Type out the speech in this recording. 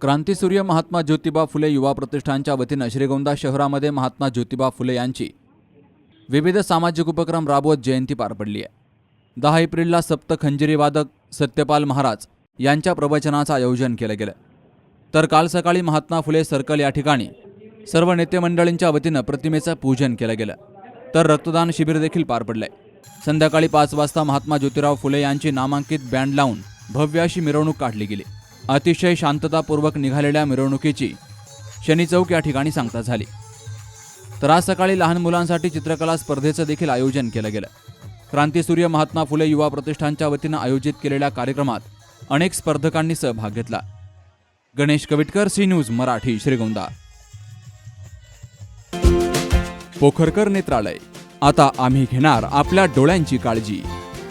क्रांतीसूर्य महात्मा ज्योतिबा फुले युवा प्रतिष्ठानच्या वतीनं श्रीगोंदा शहरामध्ये महात्मा ज्योतिबा फुले यांची विविध सामाजिक उपक्रम राबवत जयंती पार पडली आहे. दहा एप्रिलला सप्त खंजिरीवादक सत्यपाल महाराज यांच्या प्रवचनाचं आयोजन केलं गेलं. तर काल सकाळी महात्मा फुले सर्कल या ठिकाणी सर्व नेते मंडळींच्या वतीनं प्रतिमेचं पूजन केलं गेलं. तर रक्तदान शिबिर देखील पार पडलंय. संध्याकाळी पाच वाजता महात्मा ज्योतिराव फुले यांची नामांकित बँड लावून भव्य अशी मिरवणूक काढली गेली. अतिशय शांततापूर्वक निघालेल्या मिरवणुकीची शनी चौक या ठिकाणी सांगता झाली. तर आज सकाळी लहान मुलांसाठी चित्रकला स्पर्धेचं देखील आयोजन केलं गेलं. क्रांतीसूर्य महात्मा फुले युवा प्रतिष्ठानच्या वतीनं आयोजित केलेल्या कार्यक्रमात अनेक स्पर्धकांनी सहभाग घेतला. Ganesh Kavitkar C News Marathi Shrigonda. Pokharkar Netralaya. आता आम्ही घेणार आपल्या डोळ्यांची काळजी.